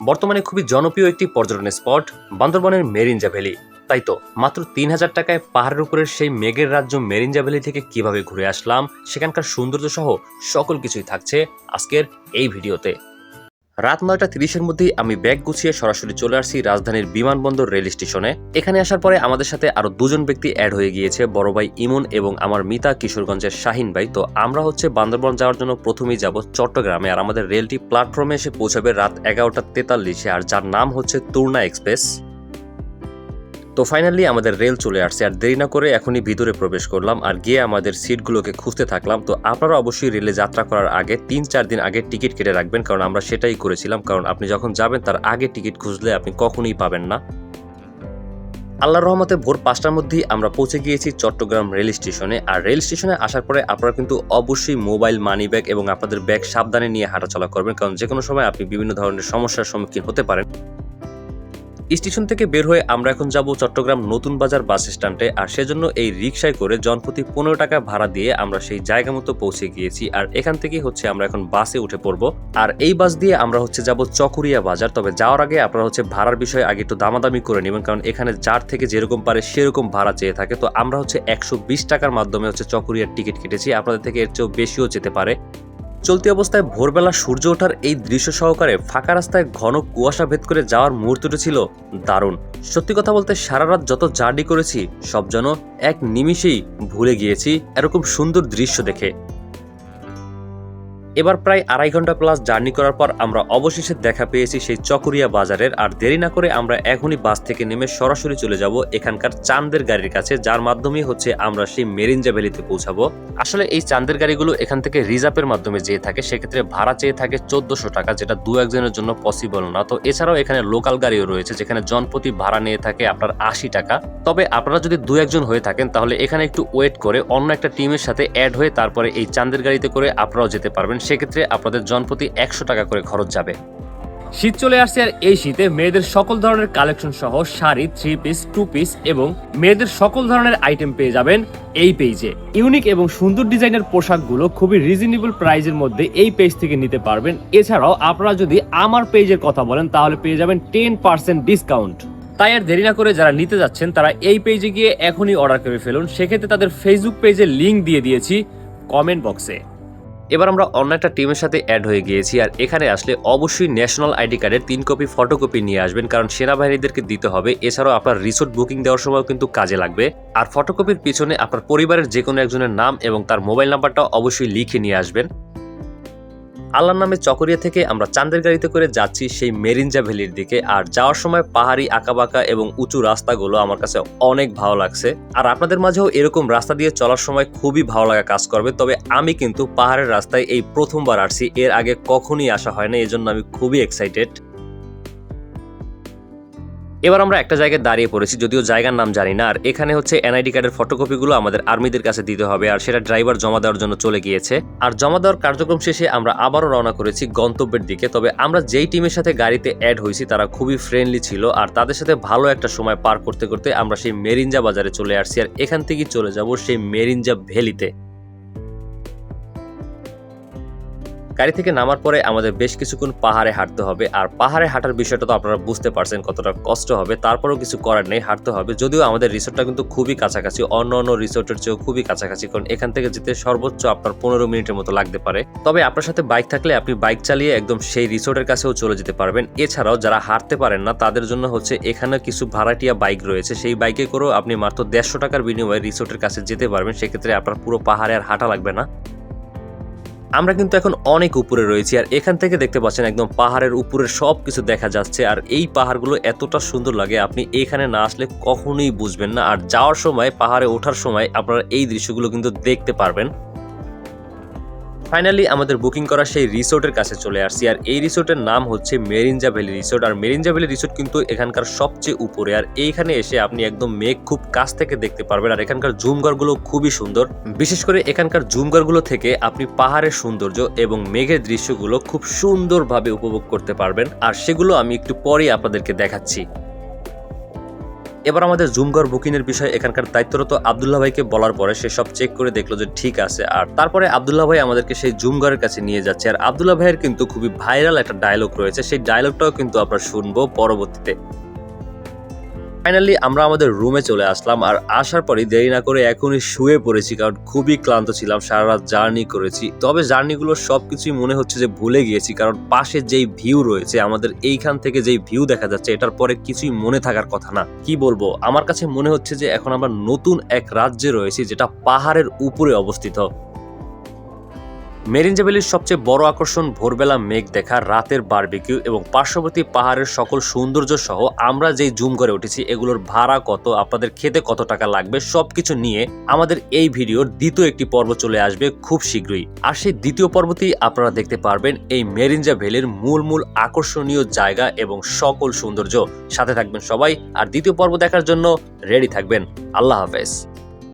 বর্তমানে খুবই জনপ্রিয় একটি পর্যটন স্পট বান্দরবনের মেরিঞ্জা ভ্যালি। তাই তো, মাত্র তিন হাজার টাকায় পাহাড়ের উপরের সেই মেঘের রাজ্য মেরিনজা ভ্যালি থেকে কীভাবে ঘুরে আসলাম, সেখানকার সৌন্দর্য সহ সকল কিছুই থাকছে আজকের এই ভিডিওতে। রাত নয়টা তিরিশের মধ্যেই আমি ব্যাগ গুছিয়ে সরাসরি চলে আসছি রাজধানীর বিমানবন্দর রেল স্টেশনে। এখানে আসার পরে আমাদের সাথে আরও দুজন ব্যক্তি অ্যাড হয়ে গিয়েছে, বড় ভাই ইমন এবং আমার মিতা কিশোরগঞ্জের শাহিন ভাই। তো আমরা হচ্ছে বান্দরবন যাওয়ার জন্য প্রথমেই যাব চট্টগ্রামে আর আমাদের রেলটি প্ল্যাটফর্মে এসে পৌঁছাবে রাত এগারোটা তেতাল্লিশে। আর যার নাম হচ্ছে তুর্না এক্সপ্রেস। তো ফাইনালি আমাদের রেল চলে আসছে। আর দেরি না করে এখনই ভিতরে প্রবেশ করলাম আর গিয়ে আমাদের সিটগুলোকে খুঁজতে থাকলাম। তো আপনারা অবশ্যই রেলে যাত্রা করার আগে তিন চার দিন আগে টিকিট কেটে রাখবেন, কারণ আমরা সেটাই করেছিলাম। কারণ আপনি যখন যাবেন, তার আগে টিকিট খুঁজলে আপনি কখনোই পাবেন না। আল্লাহর রহমতে ভোর পাঁচটার মধ্যেই আমরা পৌঁছে গিয়েছি চট্টগ্রাম রেল স্টেশনে আর রেল স্টেশনে আসার পরে আপনারা কিন্তু অবশ্যই মোবাইল মানি ব্যাগ এবং আপনাদের ব্যাগ সাবধানে নিয়ে হাঁটাচলা করবেন। কারণ যে কোনো সময় আপনি বিভিন্ন ধরনের সমস্যার সম্মুখীন হতে পারেন। স্টেশন থেকে বের হয়ে আমরা এখন যাব চট্টগ্রাম নতুন বাজার বাস স্ট্যান্ডে, আর সেজন্য এই রিক্সায় করে জনপ্রতি পনেরো টাকা ভাড়া দিয়ে আমরা সেই জায়গা মতো পৌঁছে গিয়েছি, আর এখান থেকে হচ্ছে আমরা এখন বাসে উঠে পড়ব। আর এই বাস দিয়ে আমরা হচ্ছে যাব চকুরিয়া বাজার, তবে যাওয়ার আগে আপনারা হচ্ছে ভাড়ার বিষয়ে আগে একটু দামাদামি করে নেবেন, কারণ এখানে যার থেকে যেরকম পারে সেরকম ভাড়া চেয়ে থাকে। তো আমরা হচ্ছে একশো বিশ টাকার মাধ্যমে হচ্ছে চকুরিয়ার টিকিট কেটেছি, আপনাদের থেকে এর চেয়েও বেশিও যেতে পারে। চলতি অবস্থায় ভোরবেলা সূর্য ওঠার এই দৃশ্য সহকারে ফাঁকা রাস্তায় ঘন কুয়াশা ভেদ করে যাওয়ার মুহূর্তটি ছিল দারুণ। সত্যি কথা বলতে সারা রাত যত জার্নি করেছি, সব যেন এক নিমিষেই ভুলে গিয়েছি এরকম সুন্দর দৃশ্য দেখে। এবার প্রায় আড়াই ঘণ্টা প্লাস জার্নি করার পর আমরা অবশেষে দেখা পেয়েছি সেই চকরিয়া বাজারের। আর দেরি না করে আমরা এখনই বাস থেকে নেমে সরাসরি চলে যাব এখানকার চাঁদের গাড়ির কাছে, যার মাধ্যমে হচ্ছে আমরা সেই মেরিঞ্জা ভ্যালিতে পৌঁছাবো। আসলে এই চাঁদের গাড়িগুলো এখান থেকে রিজার্ভের মাধ্যমে যেয়ে থাকে, সেক্ষেত্রে ভাড়া চেয়ে থাকে চোদ্দশো টাকা, যেটা দু একজনের জন্য পসিবল না। তো এছাড়াও এখানে লোকাল গাড়িও রয়েছে, যেখানে জনপ্রতি ভাড়া নিয়ে থাকে আপনার আশি টাকা। তবে আপনারা যদি দু একজন হয়ে থাকেন, তাহলে এখানে একটু ওয়েট করে অন্য একটা টিমের সাথে অ্যাড হয়ে তারপরে এই চাঁদের গাড়িতে করে আপনারাও যেতে পারবেন। সেক্ষেত্রে আপনাদের জনপ্রতি একশো টাকা করে খরচ যাবে। শীত চলে আসছে আর এই শীতে মেয়েদের সকল ধরনের কালেকশন সহ sari three piece two piece এবং মেয়েদের সকল ধরনের আইটেম পেয়ে যাবেন এই পেজে ইউনিক এবং সুন্দর ডিজাইনের পোশাকগুলো খুবই রিজনেবল প্রাইজের মধ্যে এই পেজ থেকে নিতে পারবেন। এছাড়াও আপনারা যদি আমার পেজের কথা বলেন, তাহলে পেয়ে যাবেন টেন পার্সেন্ট ডিসকাউন্ট তাই আর দেরি না করে যারা নিতে যাচ্ছেন, তারা এই পেজে গিয়ে এখনই অর্ডার করে ফেলুন। সেক্ষেত্রে তাদের ফেসবুক পেজে লিংক দিয়ে দিয়েছি কমেন্ট বক্সে এবার আমরা অন্য একটা টিমের সাথে অ্যাড হয়ে গিয়েছি আর এখানে আসলে অবশ্যই ন্যাশনাল আইডি কার্ডের তিন কপি ফটোকপি নিয়ে আসবেন। কারণ সেনাবাহিনীদেরকে দিতে হবে। এছাড়াও আপনার রিসোর্ট বুকিং দেওয়ার সময়ও কিন্তু কাজে লাগবে। আর ফটোকপির পিছনে আপনার পরিবারের যে কোনো একজনের নাম এবং তার মোবাইল নাম্বারটা অবশ্যই লিখে নিয়ে আসবেন। আল্লাহর নামে চকরিয়া থেকে আমরা চান্দের গাড়িতে করে যাচ্ছি সেই মেরিনজা ভ্যালির দিকে। আর যাওয়ার সময় পাহাড়ি আঁকাবাঁকা এবং উঁচু রাস্তাগুলো আমার কাছে অনেক ভালো লাগছে। আর আপনাদের মাঝেও এরকম রাস্তা দিয়ে চলার সময় খুবই ভালো লাগা কাজ করবে। তবে আমি কিন্তু পাহাড়ের রাস্তায় এই প্রথমবার আসছি। এর আগে কখনই আসা হয় না এজন্য আমি খুবই এক্সাইটেড এবার আমরা একটা জায়গায় দাঁড়িয়ে পড়েছি, যদিও জায়গার নাম জানি না। আর এখানে হচ্ছে এনআইডি কার্ডের ফটোকপিগুলো আমাদের আর্মিদের কাছে দিতে হবে, আর সেটা ড্রাইভার জমা দেওয়ার জন্য চলে গিয়েছে। আর জমা দেওয়ার কার্যক্রম শেষে আমরা আবারও রওনা করেছি গন্তব্যের দিকে, তবে আমরা যেই টিমের সাথে গাড়িতে অ্যাড হয়েছি, তারা খুবই ফ্রেন্ডলি ছিল। আর তাদের সাথে ভালো একটা সময় পার করতে করতে আমরা সেই মেরিঞ্জা বাজারে চলে আসছি, আর এখান থেকেই চলে যাব সেই মেরিঞ্জা ভ্যালিতে গাড়ি থেকে নামার পরে আমাদের বেশ কিছুক্ষণ পাহাড়ে হাঁটতে হবে, আর পাহাড়ে হাঁটার বিষয়টা তো আপনারা বুঝতে পারছেন কতটা কষ্ট হবে, তারপরেও কিছু করার নেই, হাঁটতে হবে। যদিও আমাদের রিসোর্টটা কিন্তু খুবই কাছাকাছি, অন্য অন্য রিসোর্টের চেয়েও খুবই কাছাকাছি, কারণ এখান থেকে যেতে সর্বোচ্চ আপনার পনেরো মিনিটের মতো লাগতে পারে। তবে আপনার সাথে বাইক থাকলে আপনি বাইক চালিয়ে একদম সেই রিসোর্টের কাছেও চলে যেতে পারবেন। এছাড়াও যারা হাঁটতে পারেন না, তাদের জন্য হচ্ছে এখানে কিছু ভাড়াটিয়া বাইক রয়েছে। সেই বাইকে করেও আপনি মাত্র দেড়শো টাকার বিনিময়ে রিসোর্টের কাছে যেতে পারবেন। সেক্ষেত্রে আপনার পুরো পাহাড়ে আর হাঁটা লাগবে না। আমরা কিন্তু এখন অনেক উপরে রয়েছি আর এখান থেকে দেখতে পাচ্ছেন একদম পাহাড়ের উপরে সব কিছু দেখা যাচ্ছে আর এই পাহাড়গুলো এতটা সুন্দর লাগে, আপনি এখানে না আসলে কখনোই বুঝবেন না। আর যাওয়ার সময়, পাহাড়ে ওঠার সময় আপনারা এই দৃশ্যগুলো কিন্তু দেখতে পারবেন। ফাইনালি আমাদের বুকিং করা সেই রিসোর্টের কাছে চলে আসছি। আর এই রিসোর্টের নাম হচ্ছে মেরিঞ্জা ভ্যালি রিসোর্ট আর মেরিঞ্জা ভ্যালি রিসোর্ট কিন্তু এখানকার সবচেয়ে উপরে। আর এইখানে এসে আপনি একদম মেঘ খুব কাছ থেকে দেখতে পারবেন। আর এখানকার জুমঘরগুলো খুবই সুন্দর। বিশেষ করে এখানকার জুমঘরগুলো থেকে আপনি পাহাড়ের সৌন্দর্য এবং মেঘের দৃশ্যগুলো খুব সুন্দরভাবে উপভোগ করতে পারবেন। আর সেগুলো আমি একটু পরেই আপনাদেরকে দেখাচ্ছি। এবার আমাদের জুমঘর বুকিংয়ের বিষয়ে এখানকার দায়িত্বরত আবদুল্লাহ ভাইকে বলার পরে সে সব চেক করে দেখল যে ঠিক আছে। আর তারপরে আবদুল্লাহ ভাই আমাদেরকে সেই জুমঘরের কাছে নিয়ে যাচ্ছে। আর আবদুল্লাহ ভাইয়ের কিন্তু খুবই ভাইরাল একটা ডায়লগ রয়েছে। সেই ডায়লগটাও কিন্তু আমরা শুনব পরবর্তীতে। ফাইনালি আমরা আমাদের রুমে চলে আসলাম আর আসার পরই দেরি না করে এখনই শুয়ে পড়েছি কারণ খুবই ক্লান্ত ছিলাম সারা রাত জার্নি করেছি। তবে জার্নিগুলো সবকিছুই মনে হচ্ছে যে ভুলে গিয়েছি কারণ পাশে যেই ভিউ রয়েছে, আমাদের এইখান থেকে যেই ভিউ দেখা যাচ্ছে, এটার পরে কিছুই মনে থাকার কথা না। কি বলব? আমার কাছে মনে হচ্ছে যে এখন আমরা নতুন এক রাজ্যে রয়েছি যেটা পাহাড়ের উপরে অবস্থিত। মেরিঞ্জা ভ্যালির সবচেয়ে বড় আকর্ষণ ভোরবেলা মেঘ দেখা, রাতের বারবিকিউ এবং পার্শ্ববর্তী পাহাড়ের সকল সৌন্দর্য সহ আমরা যেই জুম করে উঠেছি, এগুলোর ভাড়া কত, আপনাদের খেতে কত টাকা লাগবে, সবকিছু নিয়ে আমাদের এই ভিডিওর দ্বিতীয় একটি পর্ব চলে আসবে খুব শীঘ্রই। আর সেই দ্বিতীয় পর্বতেই আপনারা দেখতে পারবেন এই মেরিঞ্জা ভ্যালির মূল মূল আকর্ষণীয় জায়গা এবং সকল সৌন্দর্য। সাথে থাকবেন সবাই, আর দ্বিতীয় পর্ব দেখার জন্য রেডি থাকবেন। আল্লাহ হাফেজ।